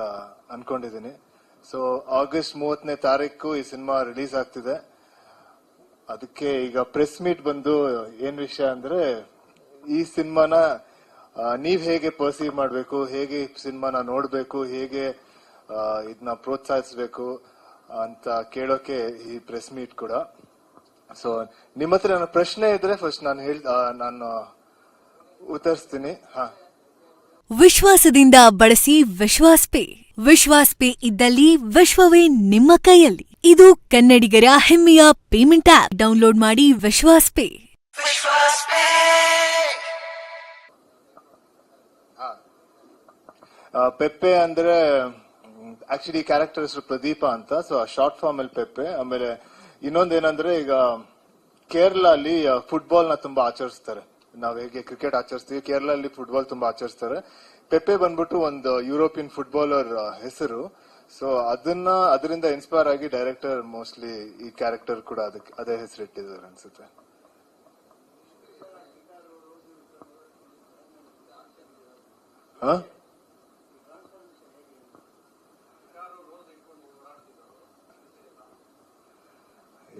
ಅಂತ ಅನ್ಕೊಂಡಿದ್ದೀನಿ so August ಮೂವತ್ತನೇ ತಾರೀಕು ಈ ಸಿನಿಮಾ ರಿಲೀಸ್ ಆಗ್ತಿದೆ. ಅದಕ್ಕೆ ಈಗ ಪ್ರೆಸ್ ಮೀಟ್ ಬಂದು ಏನ್ ವಿಷಯ ಅಂದ್ರೆ, ಈ ಸಿನಿಮಾನ ನೀವ್ ಹೇಗೆ ಪರ್ಸೀವ್ ಮಾಡ್ಬೇಕು, ಹೇಗೆ ಸಿನಿಮಾನ ನೋಡ್ಬೇಕು, ಹೇಗೆ ಇದನ್ನ ಪ್ರೋತ್ಸಾಹಿಸ್ಬೇಕು ಅಂತ ಕೇಳೋಕೆ ಈ ಪ್ರೆಸ್ ಮೀಟ್ ಕೂಡ. ಸೊ ನಿಮ್ಮ ಹತ್ರ ಪ್ರಶ್ನೆ ಇದ್ರೆ ಫಸ್ಟ್ ನಾನು ಹೇಳ್ ನಾನು ಉತ್ತರಿಸ್ತೀನಿ. ಹಾ. ವಿಶ್ವಾಸದಿಂದ ಬಳಸಿ ವಿಶ್ವಾಸ್ ಪೇ. ವಿಶ್ವಾಸ್ ಪೇ ಇದ್ದಲ್ಲಿ ವಿಶ್ವವೇ ನಿಮ್ಮ ಕೈಯಲ್ಲಿ. ಇದು ಕನ್ನಡಿಗರ ಹೆಮ್ಮೆಯ ಪೇಮೆಂಟ್ ಆಪ್ ಡೌನ್ಲೋಡ್ ಮಾಡಿ ವಿಶ್ವಾಸ್ ಪೇ. ಆ, ಪೆಪ್ಪೆ ಅಂದ್ರೆ ಆಕ್ಚುಲಿ ಕ್ಯಾರೆಕ್ಟರ್ ಹೆಸರು ಪ್ರದೀಪ ಅಂತ. ಸೊ ಶಾರ್ಟ್ ಫಾರ್ಮ್ ಅಲ್ಲಿ ಪೆಪ್ಪೆ. ಆಮೇಲೆ ಇನ್ನೊಂದೇನಂದ್ರೆ ಈಗ ಕೇರಳ ಅಲ್ಲಿ ಫುಟ್ಬಾಲ್ನ ತುಂಬಾ ಆಚರಿಸ್ತಾರೆ. ನಾವ್ ಹೇಗೆ ಕ್ರಿಕೆಟ್ ಆಚರಿಸ್ತೀವಿ ಕೇರಳ ಅಲ್ಲಿ ಫುಟ್ಬಾಲ್ ತುಂಬಾ ಆಚರಿಸ್ತಾರೆ. ಪೆಪ್ಪೆ ಬಂದ್ಬಿಟ್ಟು ಒಂದು ಯುರೋಪಿಯನ್ ಫುಟ್ಬಾಲರ್ ಹೆಸರು. ಸೊ ಅದನ್ನ, ಅದರಿಂದ ಇನ್ಸ್ಪೈರ್ ಆಗಿ ಡೈರೆಕ್ಟರ್ ಮೋಸ್ಟ್ಲಿ ಈ ಕ್ಯಾರೆಕ್ಟರ್ ಕೂಡ ಅದಕ್ಕೆ, ಅದೇ ಹೆಸರು ಇಟ್ಟಿದ್ದಾರೆ ಅನ್ಸುತ್ತೆ. ಹಾ?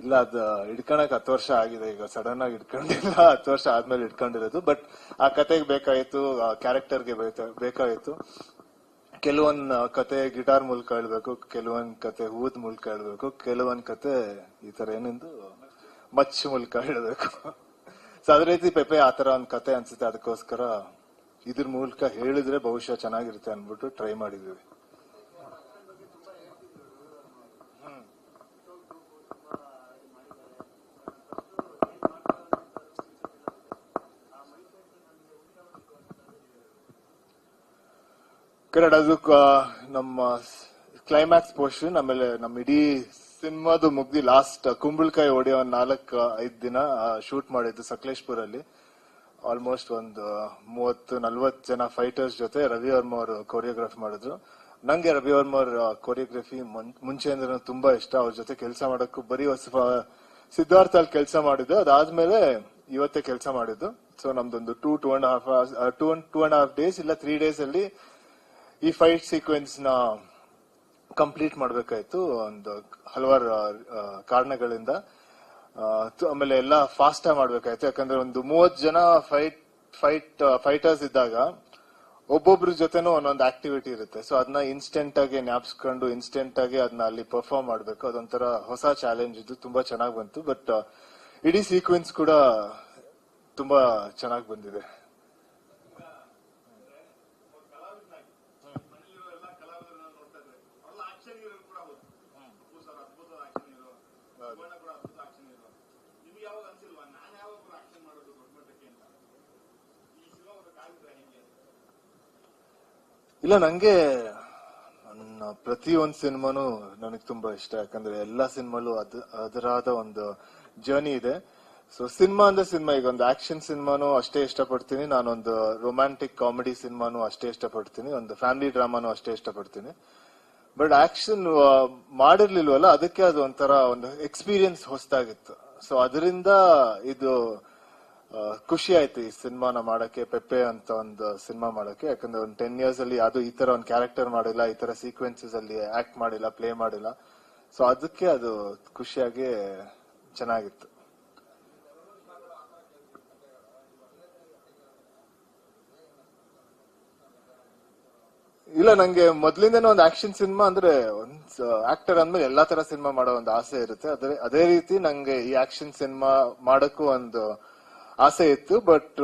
ಇಲ್ಲ, ಅದು ಇಟ್ಕೊಳಕ್ ಹತ್ತು ವರ್ಷ ಆಗಿದೆ. ಈಗ ಸಡನ್ ಆಗಿ ಇಟ್ಕೊಂಡಿಲ್ಲ ಹತ್ತು ವರ್ಷ ಆದ್ಮೇಲೆ ಇಟ್ಕೊಂಡಿರೋದು ಬಟ್ ಆ ಕತೆಗೆ ಬೇಕಾಯಿತು, ಆ ಕ್ಯಾರೆಕ್ಟರ್ಗೆ ಬೇಕಾಗಿತ್ತು ಕೆಲವೊಂದ್ ಕತೆ ಗಿಟಾರ್ ಮೂಲಕ ಹೇಳ್ಬೇಕು ಕೆಲವೊಂದ್ ಕತೆ ಹೂದ್ ಮೂಲಕ ಹೇಳ್ಬೇಕು ಕೆಲವೊಂದ್ ಕತೆ ಈ ತರ ಏನಿಂದು ಮಚ್ ಮೂಲಕ ಹೇಳ್ಬೇಕು ಸೊ ಅದೇ ರೀತಿ ಪೆಪೆ ಆ ತರ ಒಂದ್ ಕತೆ ಅನ್ಸುತ್ತೆ. ಅದಕ್ಕೋಸ್ಕರ ಇದ್ರ ಮೂಲಕ ಹೇಳಿದ್ರೆ ಬಹುಶಃ ಚೆನ್ನಾಗಿರುತ್ತೆ ಅನ್ಬಿಟ್ಟು ಟ್ರೈ ಮಾಡಿದ್ವಿ ಕರೆಕ್ಟ್ ಅದು ನಮ್ಮ ಕ್ಲೈಮ್ಯಾಕ್ಸ್ ಪೋರ್ಷನ್ ಆಮೇಲೆ ನಮ್ಮ ಇಡೀ ಸಿನಿಮಾದು ಮುಗ್ದಿ ಲಾಸ್ಟ್ ಕುಂಬಳಕಾಯಿ ಹೊಡೆಯೋ ನಾಲ್ಕು, ಐದು ದಿನ ಶೂಟ್ ಮಾಡಿದ್ದು ಸಕಲೇಶ್ಪುರಲ್ಲಿ. ಆಲ್ಮೋಸ್ಟ್ ಒಂದು ಮೂವತ್ತು ನಲ್ವತ್ ಜನ ಫೈಟರ್ಸ್ ಜೊತೆ ರವಿ ವರ್ಮ ಅವರು ಕೊರಿಯೋಗ್ರಾಫ್ ಮಾಡಿದ್ರು. ನಂಗೆ ರವಿ ವರ್ಮ ಅವ್ರ ಕೊರಿಯೋಗ್ರಫಿ ಮುಂಚೆಯಿಂದ ತುಂಬಾ ಇಷ್ಟ. ಅವ್ರ ಜೊತೆ ಕೆಲಸ ಮಾಡೋಕ್ಕೂ ಬರೀ ಹೊಸ ಸಿದ್ಧಾರ್ಥ ಅಲ್ಲಿ ಕೆಲಸ ಮಾಡಿದ್ದು. ಅದಾದ್ಮೇಲೆ ಇವತ್ತೇ ಕೆಲಸ ಮಾಡಿದ್ದು. ಸೊ ನಮ್ದೊಂದು two two and half two two and half days ಇಲ್ಲ ತ್ರೀ ಡೇಸ್ ಅಲ್ಲಿ ಈ ಫೈಟ್ ಸೀಕ್ವೆನ್ಸ್ನ ಕಂಪ್ಲೀಟ್ ಮಾಡ್ಬೇಕಾಯ್ತು. ಒಂದು ಹಲವಾರು ಕಾರಣಗಳಿಂದ ಆಮೇಲೆ ಎಲ್ಲ ಫಾಸ್ಟ್ ಆಗಿ ಮಾಡ್ಬೇಕಾಯ್ತು. ಯಾಕಂದ್ರೆ ಒಂದು ಮೂವತ್ ಜನ ಫೈಟ್ ಫೈಟ್ ಫೈಟರ್ಸ್ ಇದ್ದಾಗ ಒಬ್ಬೊಬ್ರ ಜೊತೆನೂ ಒಂದೊಂದು ಆಕ್ಟಿವಿಟಿ ಇರುತ್ತೆ. ಸೊ ಅದನ್ನ ಇನ್ಸ್ಟೆಂಟ್ ಆಗಿ ನ್ಯಾಪ್ಸ್ಕೊಂಡು ಇನ್ಸ್ಟೆಂಟ್ ಆಗಿ ಅದನ್ನ ಅಲ್ಲಿ ಪರ್ಫಾರ್ಮ್ ಮಾಡ್ಬೇಕು. ಅದೊಂಥರ ಹೊಸ ಚಾಲೆಂಜ್ ಇದು ತುಂಬಾ ಚೆನ್ನಾಗಿ ಬಂತು. ಬಟ್ ಇಡೀ ಸೀಕ್ವೆನ್ಸ್ ಕೂಡ ತುಂಬಾ ಚೆನ್ನಾಗಿ ಬಂದಿದೆ. ಇಲ್ಲ, ನಂಗೆ ನನ್ನ ಪ್ರತಿ ಒಂದ್ ಸಿನಿಮಾನು ನನಗೆ ತುಂಬಾ ಇಷ್ಟ. ಯಾಕಂದ್ರೆ ಎಲ್ಲಾ ಸಿನಿಮಾಲು ಅದ, ಅದರಾದ ಒಂದು ಜರ್ನಿ ಇದೆ. ಸೊ ಸಿನಿಮಾ ಅಂದ್ರೆ ಸಿನಿಮಾ. ಈಗ ಒಂದು ಆಕ್ಷನ್ ಸಿನಿಮಾನು ಅಷ್ಟೇ ಇಷ್ಟಪಡ್ತೀನಿ. ನಾನೊಂದು ರೊಮ್ಯಾಂಟಿಕ್ ಕಾಮಿಡಿ ಸಿನಿಮಾನು ಅಷ್ಟೇ ಇಷ್ಟಪಡ್ತೀನಿ. ಒಂದು ಫ್ಯಾಮಿಲಿ ಡ್ರಾಮಾನು ಅಷ್ಟೇ ಇಷ್ಟಪಡ್ತೀನಿ. ಬಟ್ ಆಕ್ಷನ್ ಮಾಡಿರ್ಲಿಲ್ವಲ್ಲ, ಅದಕ್ಕೆ ಅದು ಒಂಥರ ಒಂದು ಎಕ್ಸ್ಪೀರಿಯನ್ಸ್ ಹೊಸದಾಗಿತ್ತು. ಸೊ ಅದರಿಂದ ಇದು ಖುಷಿ ಆಯ್ತು ಈ ಸಿನಿಮಾನ ಮಾಡಕ್ಕೆ, ಪೆಪ್ಪೆ ಅಂತ ಒಂದು ಸಿನಿಮಾ ಮಾಡಕ್ಕೆ. ಯಾಕಂದ್ರೆ ಒಂದು ಟೆನ್ ಇಯರ್ಸ್ ಅಲ್ಲಿ ಅದು ಈ ತರ ಒಂದು ಕ್ಯಾರೆಕ್ಟರ್ ಮಾಡಿಲ್ಲ, ಈ ತರ ಸೀಕ್ವೆನ್ಸಸ್ ಅಲ್ಲಿ ಆಕ್ಟ್ ಮಾಡಿಲ್ಲ ಪ್ಲೇ ಮಾಡಿಲ್ಲ. ಸೊ ಅದಕ್ಕೆ ಅದು ಖುಷಿಯಾಗಿ ಚೆನ್ನಾಗಿತ್ತು. ಇಲ್ಲ, ನಂಗೆ ಮೊದ್ಲಿಂದನೇ ಒಂದು ಆಕ್ಷನ್ ಸಿನಿಮಾ ಅಂದ್ರೆ ಒಂದ್ ಆಕ್ಟರ್ ಅಂದ್ಮೇಲೆ ಎಲ್ಲಾ ತರ ಸಿನಿಮಾ ಮಾಡೋ ಒಂದು ಆಸೆ ಇರುತ್ತೆ. ಅದೇ ಅದೇ ರೀತಿ ನಂಗೆ ಈ ಆಕ್ಷನ್ ಸಿನಿಮಾ ಮಾಡಕ್ಕೂ ಒಂದು ಆಸೆ ಇತ್ತು ಬಟ್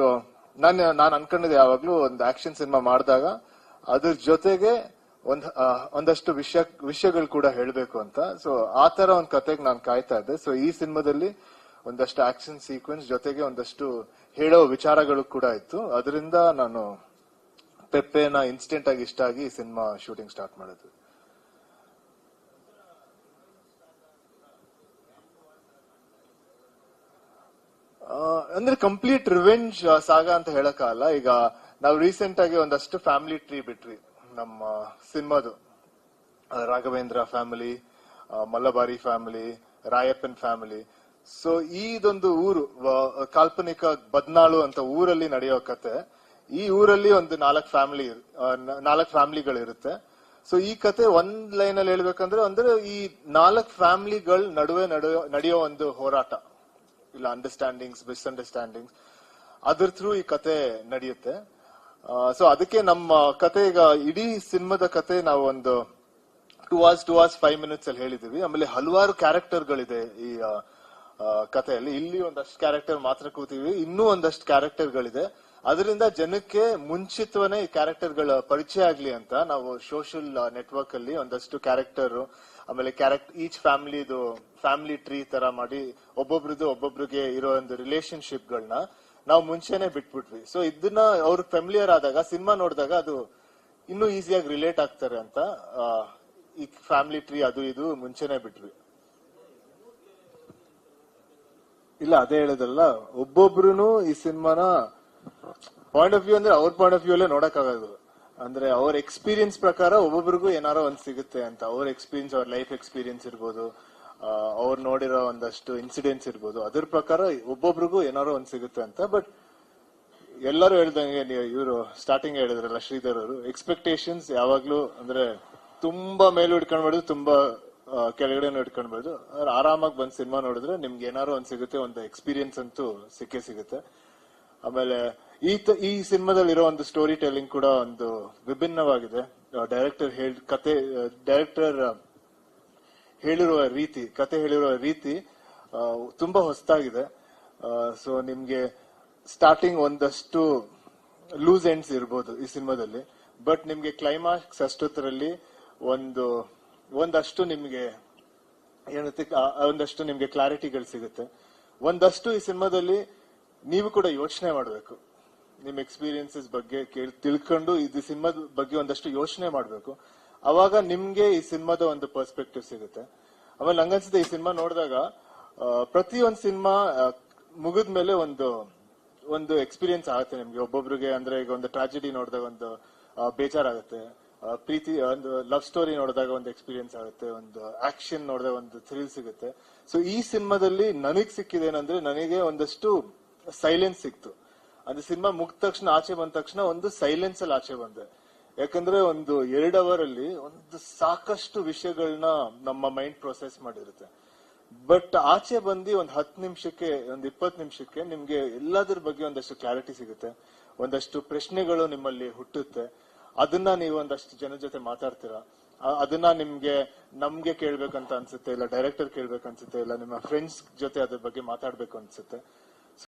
ನಾನು ನಾನು ಅನ್ಕೊಂಡಿದ್ದೆ ಯಾವಾಗ್ಲೂ ಒಂದು ಆಕ್ಷನ್ ಸಿನಿಮಾ ಮಾಡಿದಾಗ ಅದ್ರ ಜೊತೆಗೆ ಒಂದ್ ಒಂದಷ್ಟು ವಿಷಯ, ವಿಷಯಗಳು ಕೂಡ ಹೇಳಬೇಕು ಅಂತ. ಸೊ ಆ ತರ ಒಂದ್ ಕತೆಗೆ ನಾನು ಕಾಯ್ತಾ ಇದ್ದೆ. ಸೊ ಈ ಸಿನಿಮಾದಲ್ಲಿ ಒಂದಷ್ಟು ಆಕ್ಷನ್ ಸೀಕ್ವೆನ್ಸ್ ಜೊತೆಗೆ ಒಂದಷ್ಟು ಹೇಳೋ ವಿಚಾರಗಳು ಕೂಡ ಇತ್ತು. ಅದರಿಂದ ನಾನು ಪೆಪ್ಪೆನ ಇನ್ಸ್ಟೆಂಟ್ ಆಗಿ ಇಷ್ಟ ಆಗಿ ಸಿನಿಮಾ ಶೂಟಿಂಗ್ ಸ್ಟಾರ್ಟ್ ಮಾಡಿದ್ವಿ. ಅಂದ್ರೆ ಕಂಪ್ಲೀಟ್ ರಿವೆಂಜ್ ಸಾಗ ಅಂತ ಹೇಳಕ್ಕಾಗಲ್ಲ ಈಗ ನಾವು ರೀಸೆಂಟ್ ಆಗಿ ಒಂದಷ್ಟು ಫ್ಯಾಮಿಲಿ ಟ್ರೀ ಬಿಟ್ರಿ ನಮ್ಮ ಸಿನಿಮಾದು Raghavendra family Mallabari family Rayappan family so ಇದೊಂದು ಊರು ಕಾಲ್ಪನಿಕ ಬದ್ನಾಳು ಅಂತ ಊರಲ್ಲಿ ನಡೆಯೋ ಕತೆ. ಈ ಊರಲ್ಲಿ ಒಂದು ನಾಲ್ಕು ಫ್ಯಾಮಿಲಿ ನಾಲ್ಕು ಫ್ಯಾಮಿಲಿಗಳಿರುತ್ತೆ ಸೊ ಈ ಕತೆ ಒಂದ್ ಲೈನ್ ಅಲ್ಲಿ ಹೇಳ್ಬೇಕಂದ್ರೆ, ಅಂದ್ರೆ ಈ ನಾಲ್ಕು ಫ್ಯಾಮಿಲಿಗಳ ನಡುವೆ ನಡೆಯೋ ನಡೆಯೋ ಒಂದು ಹೋರಾಟ. ಇಲ್ಲ ಅಂಡರ್ಸ್ಟ್ಯಾಂಡಿಂಗ್ಸ್ ಮಿಸ್ಅಂಡರ್ಸ್ಟ್ಯಾಂಡಿಂಗ್ಸ್ ಅದ್ರ ಥ್ರೂ ಈ ಕತೆ ನಡೆಯುತ್ತೆ. ಸೊ ಅದಕ್ಕೆ ನಮ್ಮ ಕತೆ ಈಗ ಇಡೀ ಸಿನಿಮಾದ ಕತೆ ನಾವು ಒಂದು two hours two hours five minutes ಅಲ್ಲಿ ಹೇಳಿದೀವಿ ಆಮೇಲೆ ಹಲವಾರು ಕ್ಯಾರೆಕ್ಟರ್ಗಳಿದೆ ಈ ಕಥೆಯಲ್ಲಿ. ಇಲ್ಲಿ ಒಂದಷ್ಟು ಕ್ಯಾರೆಕ್ಟರ್ ಮಾತ್ರ ಕೂತೀವಿ. ಇನ್ನೂ ಒಂದಷ್ಟು ಕ್ಯಾರೆಕ್ಟರ್ಗಳಿದೆ ಅದರಿಂದ ಜನಕ್ಕೆ ಮುಂಚಿತವೇ ಈ ಕ್ಯಾರೆಕ್ಟರ್ಗಳ ಪರಿಚಯ ಆಗ್ಲಿ ಅಂತ ನಾವು ಸೋಷಿಯಲ್ ನೆಟ್ವರ್ಕ್ ಅಲ್ಲಿ ಒಂದಷ್ಟು ಕ್ಯಾರೆಕ್ಟರ್ ಆಮೇಲೆ ಕ್ಯಾರೆಕ್ಟ್ ಈಚ್ ಫ್ಯಾಮಿಲಿದು ಫ್ಯಾಮಿಲಿ ಟ್ರೀ ತರ ಮಾಡಿ ಒಬ್ಬೊಬ್ರದ್ದು ಒಬ್ಬೊಬ್ರಿಗೆ ಇರೋ ಒಂದು ರಿಲೇಶನ್ಶಿಪ್ ಗಳನ್ನ ನಾವು ಮುಂಚೆನೆ ಬಿಟ್ಬಿಟ್ವಿ. ಸೊ ಇದನ್ನ ಅವ್ರ ಫೆಮಿಲಿಯರ್ ಆದಾಗ ಸಿನಿಮಾ ನೋಡಿದಾಗ ಅದು ಇನ್ನೂ ಈಸಿಯಾಗಿ ರಿಲೇಟ್ ಆಗ್ತಾರೆ ಅಂತ ಈ ಫ್ಯಾಮಿಲಿ ಟ್ರೀ ಅದು ಇದು ಮುಂಚೆನೆ ಬಿಟ್ವಿ. ಇಲ್ಲ, ಅದೇ ಹೇಳೋದಲ್ಲ ಒಬ್ಬೊಬ್ರು ಈ ಸಿನಿಮಾನ ಪಾಯಿಂಟ್ ಆಫ್ ವ್ಯೂ ಅಂದ್ರೆ ಅವ್ರ ಪಾಯಿಂಟ್ ಆಫ್ ವ್ಯೂ ಅಲ್ಲೇ ನೋಡಕ್ ಆಗೋದು ಅಂದ್ರೆ ಅವ್ರ ಎಕ್ಸ್ಪೀರಿಯನ್ಸ್ ಪ್ರಕಾರ ಒಬ್ಬೊಬ್ರಿಗೂ ಏನಾರೋ ಒಂದ್ ಸಿಗುತ್ತೆ ಅಂತ. ಅವ್ರ ಎಕ್ಸ್ಪೀರಿಯನ್ಸ್ ಅವ್ರ ಲೈಫ್ ಎಕ್ಸ್ಪೀರಿಯನ್ಸ್ ಇರ್ಬೋದು ಅವ್ರು ನೋಡಿರೋ ಒಂದಷ್ಟು ಇನ್ಸಿಡೆಂಟ್ಸ್ ಇರ್ಬೋದು. ಅದ್ರ ಪ್ರಕಾರ ಒಬ್ಬೊಬ್ರಿಗೂ ಏನಾರೋ ಒಂದ್ ಸಿಗುತ್ತೆ ಅಂತ. ಬಟ್ ಎಲ್ಲರೂ ಹೇಳ್ದಂಗೆ ಇವರು ಸ್ಟಾರ್ಟಿಂಗ್ ಹೇಳಿದ್ರಲ್ಲ ಶ್ರೀಧರ್ ಅವರು ಎಕ್ಸ್ಪೆಕ್ಟೇಷನ್ಸ್ ಯಾವಾಗ್ಲೂ ಅಂದ್ರೆ ತುಂಬಾ ಮೇಲೂ ಇಟ್ಕೊಂಡ್ಬಾರ್ದು ತುಂಬಾ ಕೆಳಗಡೆ ಕೆಳಗಡೆನೂ ಇಟ್ಕೊಂಡ್ಬಾರ್ದು ಆದ್ರೆ ಆರಾಮಾಗಿ ಬಂದ್ ಸಿನಿಮಾ ನೋಡಿದ್ರೆ ನಿಮ್ಗೆ ಏನಾರು ಒಂದ್ ಸಿಗುತ್ತೆ, ಒಂದು ಎಕ್ಸ್ಪೀರಿಯನ್ಸ್ ಅಂತೂ ಸಿಕ್ಕೇ ಸಿಗುತ್ತೆ. ಆಮೇಲೆ ಈ ಈ ಸಿನಿಮಾದಲ್ಲಿರೋ ಒಂದು ಸ್ಟೋರಿ ಟೆಲ್ಲಿಂಗ್ ಕೂಡ ಒಂದು ವಿಭಿನ್ನವಾಗಿದೆ. ಡೈರೆಕ್ಟರ್ ಹೇಳಿ, ಕತೆ ಡೈರೆಕ್ಟರ್ ಹೇಳಿರುವ ರೀತಿ, ಕತೆ ಹೇಳಿರುವ ರೀತಿ ತುಂಬಾ ಹೊಸದಾಗಿದೆ ಸೊ ನಿಮ್ಗೆ ಸ್ಟಾರ್ಟಿಂಗ್ ಒಂದಷ್ಟು ಲೂಸ್ ಎಂಡ್ಸ್ ಇರ್ಬೋದು ಈ ಸಿನಿಮಾದಲ್ಲಿ. ಬಟ್ ನಿಮ್ಗೆ ಕ್ಲೈಮ್ಯಾಕ್ಸ್ ಅಷ್ಟೊತ್ತರಲ್ಲಿ ಒಂದು, ಒಂದಷ್ಟು ನಿಮ್ಗೆ ಏನತ್ತೆ ಒಂದಷ್ಟು ನಿಮ್ಗೆ ಕ್ಲಾರಿಟಿಗಳು ಸಿಗುತ್ತೆ. ಒಂದಷ್ಟು ಈ ಸಿನಿಮಾದಲ್ಲಿ ನೀವು ಕೂಡ ಯೋಚನೆ ಮಾಡಬೇಕು. ನಿಮ್ ಎಕ್ಸ್ಪೀರಿಯನ್ಸಸ್ ಬಗ್ಗೆ ಕೇಳಿ ತಿಳ್ಕೊಂಡು ಇದು ಸಿನಿಮಾದ ಬಗ್ಗೆ ಒಂದಷ್ಟು ಯೋಚನೆ ಮಾಡಬೇಕು. ಅವಾಗ ನಿಮ್ಗೆ ಈ ಸಿನಿಮಾದ ಒಂದು ಪರ್ಸ್ಪೆಕ್ಟಿವ್ ಸಿಗುತ್ತೆ. ಆಮೇಲೆ ನಂಗನ್ಸುತ್ತೆ ಈ ಸಿನಿಮಾ ನೋಡಿದಾಗ ಪ್ರತಿ ಒಂದು ಸಿನಿಮಾ ಮುಗಿದ ಮೇಲೆ ಒಂದು ಒಂದು ಎಕ್ಸ್ಪೀರಿಯನ್ಸ್ ಆಗುತ್ತೆ ನಿಮ್ಗೆ. ಒಬ್ಬೊಬ್ರಿಗೆ ಅಂದ್ರೆ ಈಗ ಒಂದು ಟ್ರಾಜಿಡಿ ನೋಡಿದಾಗ ಒಂದು ಬೇಜಾರಾಗುತ್ತೆ. ಪ್ರೀತಿ ಒಂದು ಲವ್ ಸ್ಟೋರಿ ನೋಡಿದಾಗ ಒಂದು ಎಕ್ಸ್ಪೀರಿಯನ್ಸ್ ಆಗುತ್ತೆ. ಒಂದು ಆಕ್ಷನ್ ನೋಡಿದಾಗ ಒಂದು ಥ್ರಿಲ್ ಸಿಗುತ್ತೆ. ಸೊ ಈ ಸಿನಿಮಾದಲ್ಲಿ ನನಗ್ ಸಿಕ್ಕಿದೆ ಏನಂದ್ರೆ ನನಗೆ ಒಂದಷ್ಟು ಸೈಲೆನ್ಸ್ ಸಿಕ್ತು. ಅಂದ್ರೆ ಸಿನಿಮಾ ಮುಗಿದ ತಕ್ಷಣ, ಆಚೆ ಬಂದ ತಕ್ಷಣ ಒಂದು ಸೈಲೆನ್ಸ್ ಅಲ್ಲಿ ಆಚೆ ಬಂದೆ. ಯಾಕಂದ್ರೆ ಒಂದು ಎರಡು ಅವರ್ ಅಲ್ಲಿ ಒಂದು ಸಾಕಷ್ಟು ವಿಷಯಗಳನ್ನ ನಮ್ಮ ಮೈಂಡ್ ಪ್ರೊಸೆಸ್ ಮಾಡಿರುತ್ತೆ. ಬಟ್ ಆಚೆ ಬಂದು ಒಂದ್ ಹತ್ತು ನಿಮಿಷಕ್ಕೆ, ಒಂದ್ ಇಪ್ಪತ್ತು ನಿಮಿಷಕ್ಕೆ ನಿಮ್ಗೆ ಎಲ್ಲದ್ರ ಬಗ್ಗೆ ಒಂದಷ್ಟು ಕ್ಲಾರಿಟಿ ಸಿಗುತ್ತೆ. ಒಂದಷ್ಟು ಪ್ರಶ್ನೆಗಳು ನಿಮ್ಮಲ್ಲಿ ಹುಟ್ಟುತ್ತೆ. ಅದನ್ನ ನೀವು ಒಂದಷ್ಟು ಜನ ಜೊತೆ ಮಾತಾಡ್ತೀರಾ? ಅದನ್ನ ನಿಮ್ಗೆ, ನಮ್ಗೆ ಕೇಳ್ಬೇಕಂತ ಅನ್ಸುತ್ತೆ, ಇಲ್ಲ ಡೈರೆಕ್ಟರ್ ಕೇಳ್ಬೇಕನ್ಸುತ್ತೆ, ಇಲ್ಲ ನಿಮ್ಮ ಫ್ರೆಂಡ್ಸ್ ಜೊತೆ ಅದ್ರ ಬಗ್ಗೆ ಮಾತಾಡ್ಬೇಕು ಅನ್ಸುತ್ತೆ.